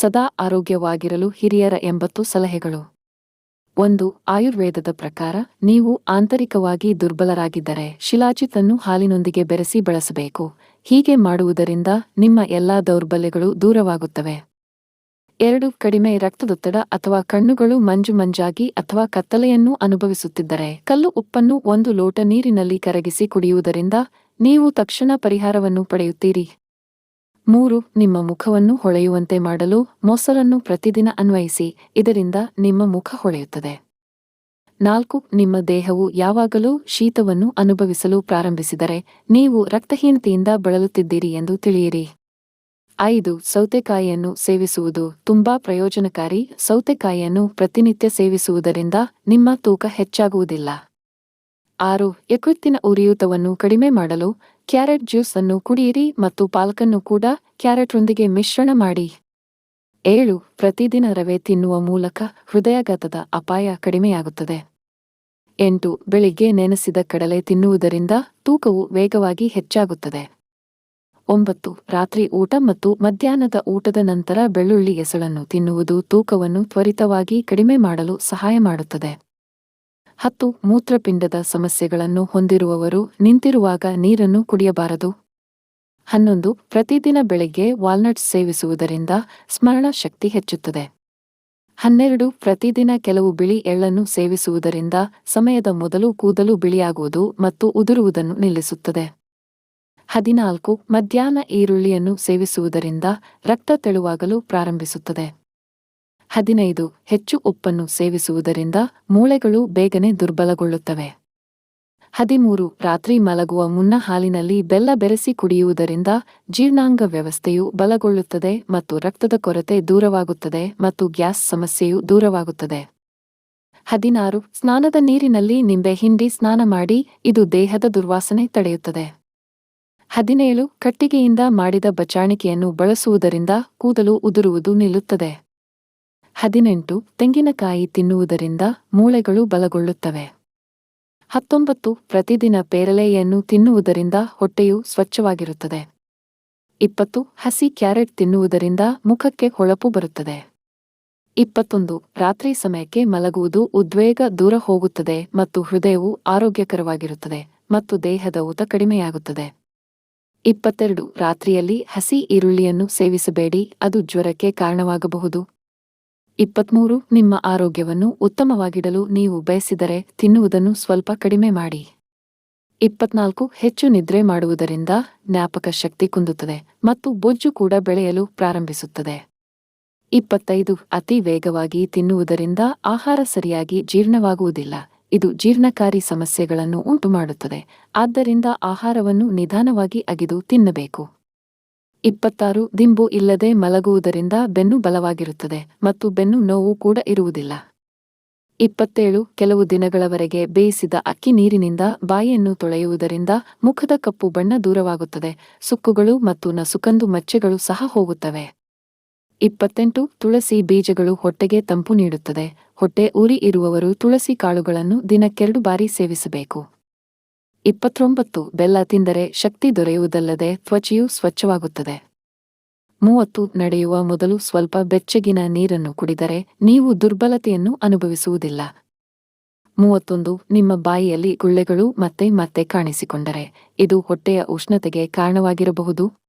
ಸದಾ ಆರೋಗ್ಯವಾಗಿರಲು ಹಿರಿಯರ ಎಂಬತ್ತು ಸಲಹೆಗಳು. ಒಂದು, ಆಯುರ್ವೇದದ ಪ್ರಕಾರ, ನೀವು ಆಂತರಿಕವಾಗಿ ದುರ್ಬಲರಾಗಿದ್ದರೆ ಶಿಲಾಜಿತನ್ನು ಹಾಲಿನೊಂದಿಗೆ ಬೆರೆಸಿ ಬಳಸಬೇಕು. ಹೀಗೆ ಮಾಡುವುದರಿಂದ ನಿಮ್ಮ ಎಲ್ಲಾ ದೌರ್ಬಲ್ಯಗಳು ದೂರವಾಗುತ್ತವೆ. ಎರಡು, ಕಡಿಮೆ ರಕ್ತದೊತ್ತಡ ಅಥವಾ ಕಣ್ಣುಗಳು ಮಂಜು ಮಂಜಾಗಿ ಅಥವಾ ಕತ್ತಲೆಯನ್ನು ಅನುಭವಿಸುತ್ತಿದ್ದರೆ, ಕಲ್ಲು ಉಪ್ಪನ್ನು ಒಂದು ಲೋಟ ನೀರಿನಲ್ಲಿ ಕರಗಿಸಿ ಕುಡಿಯುವುದರಿಂದ ನೀವು ತಕ್ಷಣ ಪರಿಹಾರವನ್ನು ಪಡೆಯುತ್ತೀರಿ. ಮೂರು, ನಿಮ್ಮ ಮುಖವನ್ನು ಹೊಳೆಯುವಂತೆ ಮಾಡಲು ಮೊಸರನ್ನು ಪ್ರತಿದಿನ ಅನ್ವಯಿಸಿ, ಇದರಿಂದ ನಿಮ್ಮ ಮುಖ ಹೊಳೆಯುತ್ತದೆ. ನಾಲ್ಕು, ನಿಮ್ಮ ದೇಹವು ಯಾವಾಗಲೂ ಶೀತವನ್ನು ಅನುಭವಿಸಲು ಪ್ರಾರಂಭಿಸಿದರೆ, ನೀವು ರಕ್ತಹೀನತೆಯಿಂದ ಬಳಲುತ್ತಿದ್ದೀರಿ ಎಂದು ತಿಳಿಯಿರಿ. ಐದು, ಸೌತೆಕಾಯಿಯನ್ನು ಸೇವಿಸುವುದು ತುಂಬಾ ಪ್ರಯೋಜನಕಾರಿ. ಸೌತೆಕಾಯಿಯನ್ನು ಪ್ರತಿನಿತ್ಯ ಸೇವಿಸುವುದರಿಂದ ನಿಮ್ಮ ತೂಕ ಹೆಚ್ಚಾಗುವುದಿಲ್ಲ. ಆರು, ಯಕೃತ್ತಿನ ಉರಿಯೂತವನ್ನು ಕಡಿಮೆ ಮಾಡಲು ಕ್ಯಾರೆಟ್ ಜ್ಯೂಸ್ ಅನ್ನು ಕುಡಿಯಿರಿ ಮತ್ತು ಪಾಲಕನ್ನು ಕೂಡ ಕ್ಯಾರೆಟ್ರೊಂದಿಗೆ ಮಿಶ್ರಣ ಮಾಡಿ. ಏಳು, ಪ್ರತಿದಿನ ರವೆ ತಿನ್ನುವ ಮೂಲಕ ಹೃದಯಾಘಾತದ ಅಪಾಯ ಕಡಿಮೆಯಾಗುತ್ತದೆ. ಎಂಟು, ಬೆಳಿಗ್ಗೆ ನೆನೆಸಿದ ಕಡಲೆ ತಿನ್ನುವುದರಿಂದ ತೂಕವು ವೇಗವಾಗಿ ಹೆಚ್ಚಾಗುತ್ತದೆ. ಒಂಬತ್ತು, ರಾತ್ರಿ ಊಟ ಮತ್ತು ಮಧ್ಯಾಹ್ನದ ಊಟದ ನಂತರ ಬೆಳ್ಳುಳ್ಳಿ ಎಸಳನ್ನು ತಿನ್ನುವುದು ತೂಕವನ್ನು ತ್ವರಿತವಾಗಿ ಕಡಿಮೆ ಮಾಡಲು ಸಹಾಯ ಮಾಡುತ್ತದೆ. ಹತ್ತು ಮೂತ್ರಪಿಂಡದ ಸಮಸ್ಯೆಗಳನ್ನು ಹೊಂದಿರುವವರು ನಿಂತಿರುವಾಗ ನೀರನ್ನು ಕುಡಿಯಬಾರದು. ಹನ್ನೊಂದು ಪ್ರತಿದಿನ ಬೆಳಗ್ಗೆ ವಾಲ್ನಟ್ಸ್ ಸೇವಿಸುವುದರಿಂದ ಸ್ಮರಣ ಶಕ್ತಿ ಹೆಚ್ಚುತ್ತದೆ. ಹನ್ನೆರಡು ಪ್ರತಿದಿನ ಕೆಲವು ಬಿಳಿ ಎಳ್ಳನ್ನು ಸೇವಿಸುವುದರಿಂದ ಸಮಯದ ಮೊದಲು ಕೂದಲು ಬಿಳಿಯಾಗುವುದು ಮತ್ತು ಉದುರುವುದನ್ನು ನಿಲ್ಲಿಸುತ್ತದೆ. ಹದಿನಾಲ್ಕು ಮಧ್ಯಾಹ್ನ ಈರುಳ್ಳಿಯನ್ನು ಸೇವಿಸುವುದರಿಂದ ರಕ್ತ ತೆಳುವಾಗಲು ಪ್ರಾರಂಭಿಸುತ್ತದೆ. ಹದಿನೈದು ಹೆಚ್ಚು ಉಪ್ಪನ್ನು ಸೇವಿಸುವುದರಿಂದ ಮೂಳೆಗಳು ಬೇಗನೆ ದುರ್ಬಲಗೊಳ್ಳುತ್ತವೆ. ಹದಿಮೂರು ರಾತ್ರಿ ಮಲಗುವ ಮುನ್ನ ಹಾಲಿನಲ್ಲಿ ಬೆಲ್ಲ ಬೆರೆಸಿ ಕುಡಿಯುವುದರಿಂದ ಜೀರ್ಣಾಂಗ ವ್ಯವಸ್ಥೆಯು ಬಲಗೊಳ್ಳುತ್ತದೆ ಮತ್ತು ರಕ್ತದ ಕೊರತೆ ದೂರವಾಗುತ್ತದೆ ಮತ್ತು ಗ್ಯಾಸ್ ಸಮಸ್ಯೆಯು ದೂರವಾಗುತ್ತದೆ. ಹದಿನಾರು ಸ್ನಾನದ ನೀರಿನಲ್ಲಿ ನಿಂಬೆ ಹಿಂಡಿ ಸ್ನಾನ ಮಾಡಿ ಇದು ದೇಹದ ದುರ್ವಾಸನೆ ತಡೆಯುತ್ತದೆ. ಹದಿನೇಳು ಕಟ್ಟಿಗೆಯಿಂದ ಮಾಡಿದ ಬಚಾಣಿಕೆಯನ್ನು ಬಳಸುವುದರಿಂದ ಕೂದಲು ಉದುರುವುದು ನಿಲ್ಲುತ್ತದೆ. ಹದಿನೆಂಟು, ತೆಂಗಿನಕಾಯಿ ತಿನ್ನುವುದರಿಂದ ಮೂಳೆಗಳು ಬಲಗೊಳ್ಳುತ್ತವೆ. ಹತ್ತೊಂಬತ್ತು, ಪ್ರತಿದಿನ ಪೇರಲೆಯನ್ನು ತಿನ್ನುವುದರಿಂದ ಹೊಟ್ಟೆಯು ಸ್ವಚ್ಛವಾಗಿರುತ್ತದೆ. ಇಪ್ಪತ್ತು, ಹಸಿ ಕ್ಯಾರೆಟ್ ತಿನ್ನುವುದರಿಂದ ಮುಖಕ್ಕೆ ಹೊಳಪು ಬರುತ್ತದೆ. ಇಪ್ಪತ್ತೊಂದು, ರಾತ್ರಿ ಸಮಯಕ್ಕೆ ಮಲಗುವುದು ಉದ್ವೇಗ ದೂರ ಹೋಗುತ್ತದೆ ಮತ್ತು ಹೃದಯವು ಆರೋಗ್ಯಕರವಾಗಿರುತ್ತದೆ ಮತ್ತು ದೇಹದ ಊತ ಕಡಿಮೆಯಾಗುತ್ತದೆ. ಇಪ್ಪತ್ತೆರಡು, ರಾತ್ರಿಯಲ್ಲಿ ಹಸಿ ಈರುಳ್ಳಿಯನ್ನು ಸೇವಿಸಬೇಡಿ, ಅದು ಜ್ವರಕ್ಕೆ ಕಾರಣವಾಗಬಹುದು. ಇಪ್ಪತ್ಮೂರು, ನಿಮ್ಮ ಆರೋಗ್ಯವನ್ನು ಉತ್ತಮವಾಗಿಡಲು ನೀವು ಬಯಸಿದರೆ ತಿನ್ನುವುದನ್ನು ಸ್ವಲ್ಪ ಕಡಿಮೆ ಮಾಡಿ. ಇಪ್ಪತ್ನಾಲ್ಕು, ಹೆಚ್ಚು ನಿದ್ರೆ ಮಾಡುವುದರಿಂದ ಜ್ಞಾಪಕ ಶಕ್ತಿ ಕುಂದುತ್ತದೆ ಮತ್ತು ಬೊಜ್ಜು ಕೂಡ ಬೆಳೆಯಲು ಪ್ರಾರಂಭಿಸುತ್ತದೆ. ಇಪ್ಪತ್ತೈದು, ಅತಿ ವೇಗವಾಗಿ ತಿನ್ನುವುದರಿಂದ ಆಹಾರ ಸರಿಯಾಗಿ ಜೀರ್ಣವಾಗುವುದಿಲ್ಲ. ಇದು ಜೀರ್ಣಕಾರಿ ಸಮಸ್ಯೆಗಳನ್ನು ಉಂಟುಮಾಡುತ್ತದೆ. ಆದ್ದರಿಂದ ಆಹಾರವನ್ನು ನಿಧಾನವಾಗಿ ಅಗಿದು ತಿನ್ನಬೇಕು. ಇಪ್ಪತ್ತಾರು ದಿಂಬು ಇಲ್ಲದೆ ಮಲಗುವುದರಿಂದ ಬೆನ್ನು ಬಲವಾಗಿರುತ್ತದೆ ಮತ್ತು ಬೆನ್ನು ನೋವು ಕೂಡ ಇರುವುದಿಲ್ಲ. ಇಪ್ಪತ್ತೇಳು ಕೆಲವು ದಿನಗಳವರೆಗೆ ಬೇಯಿಸಿದ ಅಕ್ಕಿ ನೀರಿನಿಂದ ಬಾಯಿಯನ್ನು ತೊಳೆಯುವುದರಿಂದ ಮುಖದ ಕಪ್ಪು ಬಣ್ಣ ದೂರವಾಗುತ್ತದೆ, ಸುಕ್ಕುಗಳು ಮತ್ತು ನಸುಕಂದು ಮಚ್ಚೆಗಳು ಸಹ ಹೋಗುತ್ತವೆ. ಇಪ್ಪತ್ತೆಂಟು ತುಳಸಿ ಬೀಜಗಳು ಹೊಟ್ಟೆಗೆ ತಂಪು ನೀಡುತ್ತದೆ, ಹೊಟ್ಟೆ ಉರಿ ಇರುವವರು ತುಳಸಿ ಕಾಳುಗಳನ್ನು ದಿನಕ್ಕೆರಡು ಬಾರಿ ಸೇವಿಸಬೇಕು. ಇಪ್ಪತ್ತೊಂಬತ್ತು, ಬೆಲ್ಲ ತಿಂದರೆ ಶಕ್ತಿ ದೊರೆಯುವುದಲ್ಲದೆ ತ್ವಚೆಯು ಸ್ವಚ್ಛವಾಗುತ್ತದೆ. ಮೂವತ್ತು, ನಡೆಯುವ ಮೊದಲು ಸ್ವಲ್ಪ ಬೆಚ್ಚಗಿನ ನೀರನ್ನು ಕುಡಿದರೆ ನೀವು ದುರ್ಬಲತೆಯನ್ನು ಅನುಭವಿಸುವುದಿಲ್ಲ. ಮೂವತ್ತೊಂದು, ನಿಮ್ಮ ಬಾಯಿಯಲ್ಲಿ ಗುಳ್ಳೆಗಳು ಮತ್ತೆ ಮತ್ತೆ ಕಾಣಿಸಿಕೊಂಡರೆ, ಇದು ಹೊಟ್ಟೆಯ ಉಷ್ಣತೆಗೆ ಕಾರಣವಾಗಿರಬಹುದು.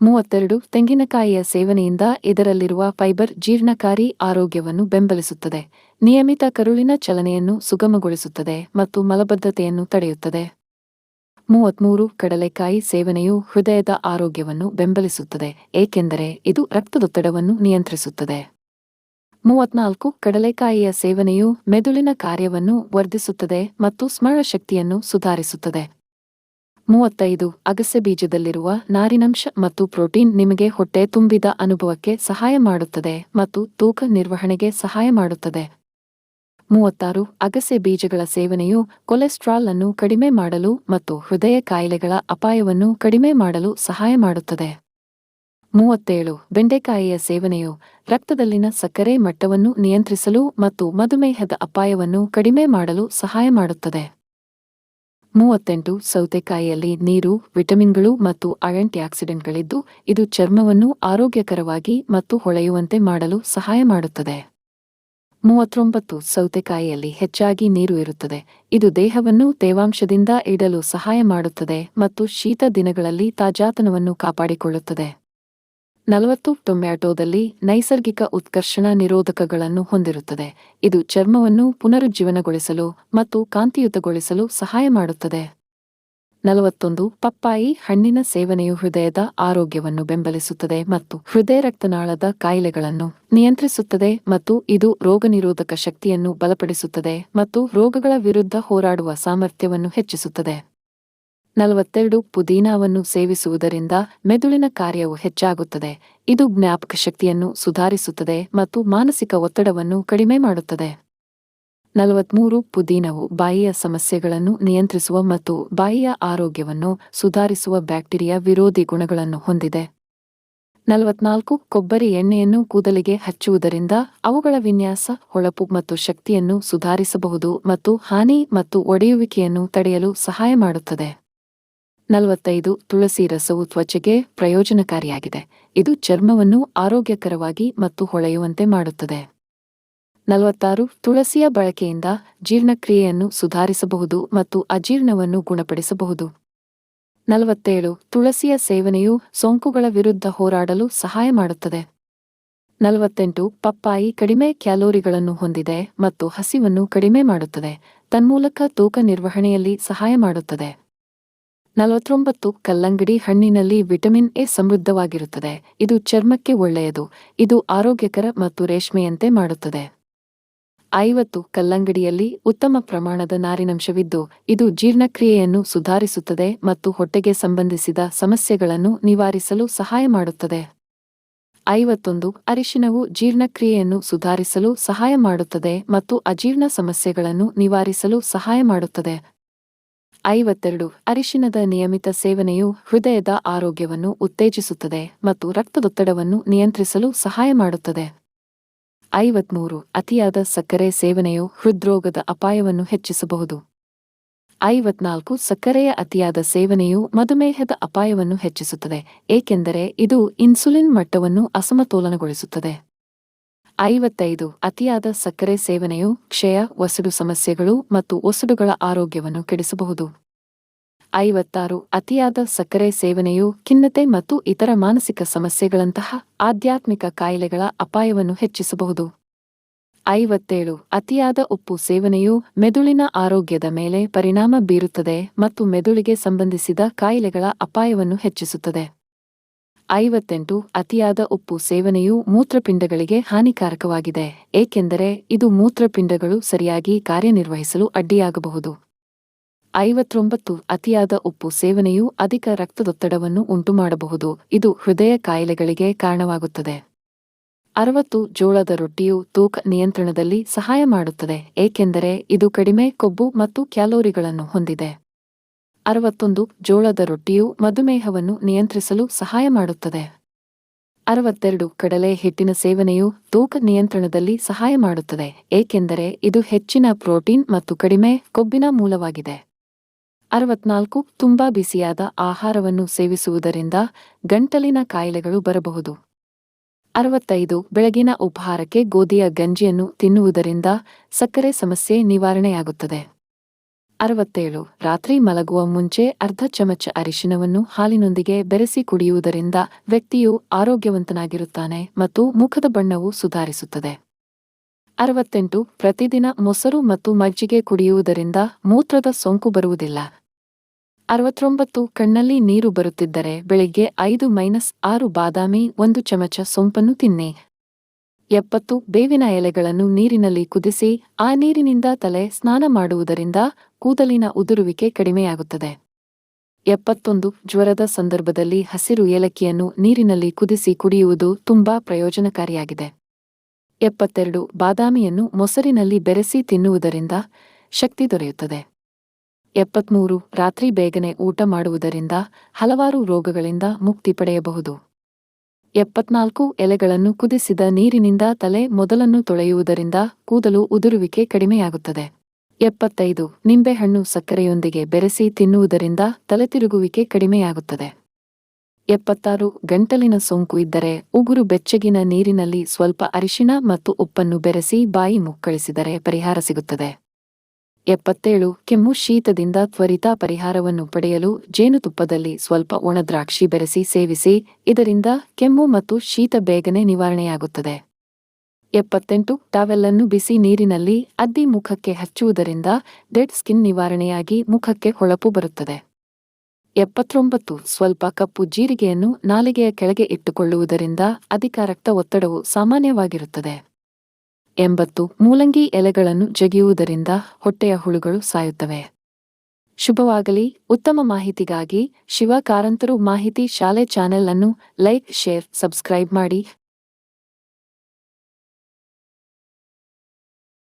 ಮೂವತ್ತೆರಡು ತೆಂಗಿನಕಾಯಿಯ ಸೇವನೆಯಿಂದ ಇದರಲ್ಲಿರುವ ಫೈಬರ್ ಜೀರ್ಣಕಾರಿ ಆರೋಗ್ಯವನ್ನು ಬೆಂಬಲಿಸುತ್ತದೆ. ನಿಯಮಿತ ಕರುಳಿನ ಚಲನೆಯನ್ನು ಸುಗಮಗೊಳಿಸುತ್ತದೆ ಮತ್ತು ಮಲಬದ್ಧತೆಯನ್ನು ತಡೆಯುತ್ತದೆ. ಮೂವತ್ಮೂರು ಕಡಲೆಕಾಯಿ ಸೇವನೆಯು ಹೃದಯದ ಆರೋಗ್ಯವನ್ನು ಬೆಂಬಲಿಸುತ್ತದೆ, ಏಕೆಂದರೆ ಇದು ರಕ್ತದೊತ್ತಡವನ್ನು ನಿಯಂತ್ರಿಸುತ್ತದೆ. ಮೂವತ್ನಾಲ್ಕು ಕಡಲೆಕಾಯಿಯ ಸೇವನೆಯು ಮೆದುಳಿನ ಕಾರ್ಯವನ್ನು ವರ್ಧಿಸುತ್ತದೆ ಮತ್ತು ಸ್ಮರಣಶಕ್ತಿಯನ್ನು ಸುಧಾರಿಸುತ್ತದೆ. ಮೂವತ್ತೈದು ಅಗಸೆ ಬೀಜದಲ್ಲಿರುವ ನಾರಿನಂಶ ಮತ್ತು ಪ್ರೋಟೀನ್ ನಿಮಗೆ ಹೊಟ್ಟೆ ತುಂಬಿದ ಅನುಭವಕ್ಕೆ ಸಹಾಯ ಮಾಡುತ್ತದೆ ಮತ್ತು ತೂಕ ನಿರ್ವಹಣೆಗೆ ಸಹಾಯ ಮಾಡುತ್ತದೆ. ಮೂವತ್ತಾರು ಅಗಸೆ ಬೀಜಗಳ ಸೇವನೆಯು ಕೊಲೆಸ್ಟ್ರಾಲ್ ಅನ್ನು ಕಡಿಮೆ ಮಾಡಲು ಮತ್ತು ಹೃದಯ ಕಾಯಿಲೆಗಳ ಅಪಾಯವನ್ನು ಕಡಿಮೆ ಮಾಡಲು ಸಹಾಯ ಮಾಡುತ್ತದೆ. ಮೂವತ್ತೇಳು ಬೆಂಡೆಕಾಯಿಯ ಸೇವನೆಯು ರಕ್ತದಲ್ಲಿನ ಸಕ್ಕರೆ ಮಟ್ಟವನ್ನು ನಿಯಂತ್ರಿಸಲು ಮತ್ತು ಮಧುಮೇಹದ ಅಪಾಯವನ್ನು ಕಡಿಮೆ ಮಾಡಲು ಸಹಾಯ ಮಾಡುತ್ತದೆ. ಮೂವತ್ತೆಂಟು ಸೌತೆಕಾಯಿಯಲ್ಲಿ ನೀರು, ವಿಟಮಿನ್ಗಳು ಮತ್ತು ಆಕ್ಸಿಡೆಂಟ್ಗಳಿದ್ದು ಇದು ಚರ್ಮವನ್ನು ಆರೋಗ್ಯಕರವಾಗಿ ಮತ್ತು ಹೊಳೆಯುವಂತೆ ಮಾಡಲು ಸಹಾಯ ಮಾಡುತ್ತದೆ. ಮೂವತ್ತೊಂಬತ್ತು ಸೌತೆಕಾಯಿಯಲ್ಲಿ ಹೆಚ್ಚಾಗಿ ನೀರು ಇರುತ್ತದೆ. ಇದು ದೇಹವನ್ನು ತೇವಾಂಶದಿಂದ ಇಡಲು ಸಹಾಯ ಮಾಡುತ್ತದೆ ಮತ್ತು ಶೀತ ದಿನಗಳಲ್ಲಿ ತಾಜಾತನವನ್ನು ಕಾಪಾಡಿಕೊಳ್ಳುತ್ತದೆ. ನಲವತ್ತು ಟೊಮ್ಯಾಟೋದಲ್ಲಿ ನೈಸರ್ಗಿಕ ಉತ್ಕರ್ಷಣ ನಿರೋಧಕಗಳನ್ನು ಹೊಂದಿರುತ್ತದೆ. ಇದು ಚರ್ಮವನ್ನು ಪುನರುಜ್ಜೀವನಗೊಳಿಸಲು ಮತ್ತು ಕಾಂತಿಯುತಗೊಳಿಸಲು ಸಹಾಯ ಮಾಡುತ್ತದೆ. ನಲವತ್ತೊಂದು ಪಪ್ಪಾಯಿ ಹಣ್ಣಿನ ಸೇವನೆಯು ಹೃದಯದ ಆರೋಗ್ಯವನ್ನು ಬೆಂಬಲಿಸುತ್ತದೆ ಮತ್ತು ಹೃದಯ ರಕ್ತನಾಳದ ಕಾಯಿಲೆಗಳನ್ನು ನಿಯಂತ್ರಿಸುತ್ತದೆ ಮತ್ತು ಇದು ರೋಗನಿರೋಧಕ ಶಕ್ತಿಯನ್ನು ಬಲಪಡಿಸುತ್ತದೆ ಮತ್ತು ರೋಗಗಳ ವಿರುದ್ಧ ಹೋರಾಡುವ ಸಾಮರ್ಥ್ಯವನ್ನು ಹೆಚ್ಚಿಸುತ್ತದೆ. ನಲವತ್ತೆರಡು ಪುದೀನಾವನ್ನು ಸೇವಿಸುವುದರಿಂದ ಮೆದುಳಿನ ಕಾರ್ಯವು ಹೆಚ್ಚಾಗುತ್ತದೆ. ಇದು ಜ್ಞಾಪಕ ಶಕ್ತಿಯನ್ನು ಸುಧಾರಿಸುತ್ತದೆ ಮತ್ತು ಮಾನಸಿಕ ಒತ್ತಡವನ್ನು ಕಡಿಮೆ ಮಾಡುತ್ತದೆ. ನಲವತ್ಮೂರು ಪುದೀನವು ಬಾಯಿಯ ಸಮಸ್ಯೆಗಳನ್ನು ನಿಯಂತ್ರಿಸುವ ಮತ್ತು ಬಾಯಿಯ ಆರೋಗ್ಯವನ್ನು ಸುಧಾರಿಸುವ ಬ್ಯಾಕ್ಟೀರಿಯಾ ವಿರೋಧಿ ಗುಣಗಳನ್ನು ಹೊಂದಿದೆ. ನಲವತ್ನಾಲ್ಕು ಕೊಬ್ಬರಿ ಎಣ್ಣೆಯನ್ನು ಕೂದಲಿಗೆ ಹಚ್ಚುವುದರಿಂದ ಅವುಗಳ ವಿನ್ಯಾಸ, ಹೊಳಪು ಮತ್ತು ಶಕ್ತಿಯನ್ನು ಸುಧಾರಿಸಬಹುದು ಮತ್ತು ಹಾನಿ ಮತ್ತು ಒಡೆಯುವಿಕೆಯನ್ನು ತಡೆಯಲು ಸಹಾಯ ಮಾಡುತ್ತದೆ. ನಲವತ್ತೈದು ತುಳಸಿ ರಸವು ತ್ವಚೆಗೆ ಪ್ರಯೋಜನಕಾರಿಯಾಗಿದೆ. ಇದು ಚರ್ಮವನ್ನು ಆರೋಗ್ಯಕರವಾಗಿ ಮತ್ತು ಹೊಳೆಯುವಂತೆ ಮಾಡುತ್ತದೆ. ನಲವತ್ತಾರು ತುಳಸಿಯ ಬಳಕೆಯಿಂದ ಜೀರ್ಣಕ್ರಿಯೆಯನ್ನು ಸುಧಾರಿಸಬಹುದು ಮತ್ತು ಅಜೀರ್ಣವನ್ನು ಗುಣಪಡಿಸಬಹುದು. ನಲವತ್ತೇಳು ತುಳಸಿಯ ಸೇವನೆಯು ಸೋಂಕುಗಳ ವಿರುದ್ಧ ಹೋರಾಡಲು ಸಹಾಯ ಮಾಡುತ್ತದೆ. ನಲವತ್ತೆಂಟು ಪಪ್ಪಾಯಿ ಕಡಿಮೆ ಕ್ಯಾಲೋರಿಗಳನ್ನು ಹೊಂದಿದೆ ಮತ್ತು ಹಸಿವನ್ನು ಕಡಿಮೆ ಮಾಡುತ್ತದೆ. ತನ್ಮೂಲಕ ತೂಕ ನಿರ್ವಹಣೆಯಲ್ಲಿ ಸಹಾಯ ಮಾಡುತ್ತದೆ. ನಲವತ್ತೊಂಬತ್ತು ಕಲ್ಲಂಗಡಿ ಹಣ್ಣಿನಲ್ಲಿ ವಿಟಮಿನ್ ಎ ಸಮೃದ್ಧವಾಗಿರುತ್ತದೆ. ಇದು ಚರ್ಮಕ್ಕೆ ಒಳ್ಳೆಯದು. ಇದು ಆರೋಗ್ಯಕರ ಮತ್ತು ರೇಷ್ಮೆಯಂತೆ ಮಾಡುತ್ತದೆ. ಐವತ್ತು ಕಲ್ಲಂಗಡಿಯಲ್ಲಿ ಉತ್ತಮ ಪ್ರಮಾಣದ ನಾರಿನಂಶವಿದ್ದು, ಇದು ಜೀರ್ಣಕ್ರಿಯೆಯನ್ನು ಸುಧಾರಿಸುತ್ತದೆ ಮತ್ತು ಹೊಟ್ಟೆಗೆ ಸಂಬಂಧಿಸಿದ ಸಮಸ್ಯೆಗಳನ್ನು ನಿವಾರಿಸಲು ಸಹಾಯ ಮಾಡುತ್ತದೆ. ಐವತ್ತೊಂದು ಅರಿಶಿನವು ಜೀರ್ಣಕ್ರಿಯೆಯನ್ನು ಸುಧಾರಿಸಲು ಸಹಾಯ ಮಾಡುತ್ತದೆ ಮತ್ತು ಅಜೀರ್ಣ ಸಮಸ್ಯೆಗಳನ್ನು ನಿವಾರಿಸಲು ಸಹಾಯ ಮಾಡುತ್ತದೆ. ಐವತ್ತೆರಡು ಅರಿಶಿನದ ನಿಯಮಿತ ಸೇವನೆಯು ಹೃದಯದ ಆರೋಗ್ಯವನ್ನು ಉತ್ತೇಜಿಸುತ್ತದೆ ಮತ್ತು ರಕ್ತದೊತ್ತಡವನ್ನು ನಿಯಂತ್ರಿಸಲು ಸಹಾಯ ಮಾಡುತ್ತದೆ. ಐವತ್ಮೂರು ಅತಿಯಾದ ಸಕ್ಕರೆ ಸೇವನೆಯು ಹೃದ್ರೋಗದ ಅಪಾಯವನ್ನು ಹೆಚ್ಚಿಸಬಹುದು. ಐವತ್ನಾಲ್ಕು ಸಕ್ಕರೆಯ ಅತಿಯಾದ ಸೇವನೆಯು ಮಧುಮೇಹದ ಅಪಾಯವನ್ನು ಹೆಚ್ಚಿಸುತ್ತದೆ, ಏಕೆಂದರೆ ಇದು ಇನ್ಸುಲಿನ್ ಮಟ್ಟವನ್ನು ಅಸಮತೋಲನಗೊಳಿಸುತ್ತದೆ. ಐವತ್ತೈದು ಅತಿಯಾದ ಸಕ್ಕರೆ ಸೇವನೆಯು ಕ್ಷಯ, ಒಸಡು ಸಮಸ್ಯೆಗಳು ಮತ್ತು ಒಸಡುಗಳ ಆರೋಗ್ಯವನ್ನು ಕೆಡಿಸಬಹುದು. ಐವತ್ತಾರು ಅತಿಯಾದ ಸಕ್ಕರೆ ಸೇವನೆಯು ಖಿನ್ನತೆ ಮತ್ತು ಇತರ ಮಾನಸಿಕ ಸಮಸ್ಯೆಗಳಂತಹ ಆಧ್ಯಾತ್ಮಿಕ ಕಾಯಿಲೆಗಳ ಅಪಾಯವನ್ನು ಹೆಚ್ಚಿಸಬಹುದು. ಐವತ್ತೇಳು ಅತಿಯಾದ ಉಪ್ಪು ಸೇವನೆಯು ಮೆದುಳಿನ ಆರೋಗ್ಯದ ಮೇಲೆ ಪರಿಣಾಮ ಬೀರುತ್ತದೆ ಮತ್ತು ಮೆದುಳಿಗೆ ಸಂಬಂಧಿಸಿದ ಕಾಯಿಲೆಗಳ ಅಪಾಯವನ್ನು ಹೆಚ್ಚಿಸುತ್ತದೆ. ಐವತ್ತೆಂಟು ಅತಿಯಾದ ಉಪ್ಪು ಸೇವನೆಯು ಮೂತ್ರಪಿಂಡಗಳಿಗೆ ಹಾನಿಕಾರಕವಾಗಿದೆ, ಏಕೆಂದರೆ ಇದು ಮೂತ್ರಪಿಂಡಗಳು ಸರಿಯಾಗಿ ಕಾರ್ಯನಿರ್ವಹಿಸಲು ಅಡ್ಡಿಯಾಗಬಹುದು. ಐವತ್ತೊಂಬತ್ತು ಅತಿಯಾದ ಉಪ್ಪು ಸೇವನೆಯು ಅಧಿಕ ರಕ್ತದೊತ್ತಡವನ್ನು ಉಂಟುಮಾಡಬಹುದು, ಇದು ಹೃದಯ ಕಾಯಿಲೆಗಳಿಗೆ ಕಾರಣವಾಗುತ್ತದೆ. ಅರವತ್ತು ಜೋಳದ ರೊಟ್ಟಿಯು ತೂಕ ನಿಯಂತ್ರಣದಲ್ಲಿ ಸಹಾಯ ಮಾಡುತ್ತದೆ, ಏಕೆಂದರೆ ಇದು ಕಡಿಮೆ ಕೊಬ್ಬು ಮತ್ತು ಕ್ಯಾಲೋರಿಗಳನ್ನು ಹೊಂದಿದೆ. ಅರವತ್ತೊಂದು ಜೋಳದ ರೊಟ್ಟಿಯು ಮಧುಮೇಹವನ್ನು ನಿಯಂತ್ರಿಸಲು ಸಹಾಯ ಮಾಡುತ್ತದೆ. ಅರವತ್ತೆರಡು ಕಡಲೆ ಹಿಟ್ಟಿನ ಸೇವನೆಯು ತೂಕ ನಿಯಂತ್ರಣದಲ್ಲಿ ಸಹಾಯ ಮಾಡುತ್ತದೆ, ಏಕೆಂದರೆ ಇದು ಹೆಚ್ಚಿನ ಪ್ರೋಟೀನ್ ಮತ್ತು ಕಡಿಮೆ ಕೊಬ್ಬಿನ ಮೂಲವಾಗಿದೆ. ಅರವತ್ನಾಲ್ಕು ತುಂಬಾ ಬಿಸಿಯಾದ ಆಹಾರವನ್ನು ಸೇವಿಸುವುದರಿಂದ ಗಂಟಲಿನ ಕಾಯಿಲೆಗಳು ಬರಬಹುದು. ಅರವತ್ತೈದು ಬೆಳಗಿನ ಉಪಹಾರಕ್ಕೆ ಗೋಧಿಯ ಗಂಜಿಯನ್ನು ತಿನ್ನುವುದರಿಂದ ಸಕ್ಕರೆ ಸಮಸ್ಯೆ ನಿವಾರಣೆಯಾಗುತ್ತದೆ. ಅರವತ್ತೇಳು. ರಾತ್ರಿ ಮಲಗುವ ಮುಂಚೆ ಅರ್ಧ ಚಮಚ ಅರಿಶಿನವನ್ನು ಹಾಲಿನೊಂದಿಗೆ ಬೆರೆಸಿ ಕುಡಿಯುವುದರಿಂದ ವ್ಯಕ್ತಿಯು ಆರೋಗ್ಯವಂತನಾಗಿರುತ್ತಾನೆ ಮತ್ತು ಮುಖದ ಬಣ್ಣವು ಸುಧಾರಿಸುತ್ತದೆ. ಅರವತ್ತೆಂಟು. ಪ್ರತಿದಿನ ಮೊಸರು ಮತ್ತು ಮಜ್ಜಿಗೆ ಕುಡಿಯುವುದರಿಂದ ಮೂತ್ರದ ಸೋಂಕು ಬರುವುದಿಲ್ಲ. ಅರವತ್ತೊಂಬತ್ತು. ಕಣ್ಣಲ್ಲಿ ನೀರು ಬರುತ್ತಿದ್ದರೆ ಬೆಳಿಗ್ಗೆ ಐದು ಮೈನಸ್ ಆರು ಬಾದಾಮಿ ಒಂದು ಚಮಚ ಸೊಂಪನ್ನು ತಿನ್ನಿ. ಎಪ್ಪತ್ತು ಬೇವಿನ ಎಲೆಗಳನ್ನು ನೀರಿನಲ್ಲಿ ಕುದಿಸಿ, ಆ ನೀರಿನಿಂದ ತಲೆ ಸ್ನಾನ ಮಾಡುವುದರಿಂದ ಕೂದಲಿನ ಉದುರುವಿಕೆ ಕಡಿಮೆಯಾಗುತ್ತದೆ. ಎಪ್ಪತ್ತೊಂದು ಜ್ವರದ ಸಂದರ್ಭದಲ್ಲಿ ಹಸಿರು ಏಲಕ್ಕಿಯನ್ನು ನೀರಿನಲ್ಲಿ ಕುದಿಸಿ ಕುಡಿಯುವುದು ತುಂಬಾ ಪ್ರಯೋಜನಕಾರಿಯಾಗಿದೆ. ಎಪ್ಪತ್ತೆರಡು ಬಾದಾಮಿಯನ್ನು ಮೊಸರಿನಲ್ಲಿ ಬೆರೆಸಿ ತಿನ್ನುವುದರಿಂದ ಶಕ್ತಿ ದೊರೆಯುತ್ತದೆ. ಎಪ್ಪತ್ಮೂರು ರಾತ್ರಿ ಬೇಗನೆ ಊಟ ಮಾಡುವುದರಿಂದ ಹಲವಾರು ರೋಗಗಳಿಂದ ಮುಕ್ತಿ ಪಡೆಯಬಹುದು. ಎಪ್ಪತ್ನಾಲ್ಕು ಎಲೆಗಳನ್ನು ಕುದಿಸಿದ ನೀರಿನಿಂದ ತಲೆ ಮೊದಲನ್ನು ತೊಳೆಯುವುದರಿಂದ ಕೂದಲು ಉದುರುವಿಕೆ ಕಡಿಮೆಯಾಗುತ್ತದೆ. ಎಪ್ಪತ್ತೈದು ನಿಂಬೆಹಣ್ಣು ಸಕ್ಕರೆಯೊಂದಿಗೆ ಬೆರೆಸಿ ತಿನ್ನುವುದರಿಂದ ತಲೆ ತಿರುಗುವಿಕೆ ಕಡಿಮೆಯಾಗುತ್ತದೆ. ಎಪ್ಪತ್ತಾರು ಗಂಟಲಿನ ಸೋಂಕು ಇದ್ದರೆ ಉಗುರು ಬೆಚ್ಚಗಿನ ನೀರಿನಲ್ಲಿ ಸ್ವಲ್ಪ ಅರಿಶಿಣ ಮತ್ತು ಉಪ್ಪನ್ನು ಬೆರೆಸಿ ಬಾಯಿ ಮುಕ್ಕಳಿಸಿದರೆ ಪರಿಹಾರ ಸಿಗುತ್ತದೆ. ಎಪ್ಪತ್ತೇಳು, ಕೆಮ್ಮು ಶೀತದಿಂದ ತ್ವರಿತ ಪರಿಹಾರವನ್ನು ಪಡೆಯಲು ಜೇನುತುಪ್ಪದಲ್ಲಿ ಸ್ವಲ್ಪ ಒಣದ್ರಾಕ್ಷಿ ಬೆರೆಸಿ ಸೇವಿಸಿ, ಇದರಿಂದ ಕೆಮ್ಮು ಮತ್ತು ಶೀತ ಬೇಗನೆ ನಿವಾರಣೆಯಾಗುತ್ತದೆ. ಎಪ್ಪತ್ತೆಂಟು ಟಾವೆಲ್ಲನ್ನು ಬಿಸಿ ನೀರಿನಲ್ಲಿ ಅದ್ದಿ ಮುಖಕ್ಕೆ ಹಚ್ಚುವುದರಿಂದ ಡೆಡ್ ಸ್ಕಿನ್ ನಿವಾರಣೆಯಾಗಿ ಮುಖಕ್ಕೆ ಹೊಳಪು ಬರುತ್ತದೆ. ಎಪ್ಪತ್ತೊಂಬತ್ತು, ಸ್ವಲ್ಪ ಕಪ್ಪು ಜೀರಿಗೆಯನ್ನು ನಾಲಿಗೆಯ ಕೆಳಗೆ ಇಟ್ಟುಕೊಳ್ಳುವುದರಿಂದ ಅಧಿಕ ರಕ್ತ ಒತ್ತಡವು ಸಾಮಾನ್ಯವಾಗಿರುತ್ತದೆ. ಎಂಬತ್ತು ಮೂಲಂಗಿ ಎಲೆಗಳನ್ನು ಜಗಿಯುವುದರಿಂದ ಹೊಟ್ಟೆಯ ಹುಳುಗಳು ಸಾಯುತ್ತವೆ. ಶುಭವಾಗಲಿ. ಉತ್ತಮ ಮಾಹಿತಿಗಾಗಿ ಶಿವ ಕಾರಂತರು ಮಾಹಿತಿ ಶಾಲೆ ಚಾನೆಲ್ ಅನ್ನು ಲೈಕ್, ಶೇರ್, ಸಬ್ಸ್ಕ್ರೈಬ್ ಮಾಡಿ.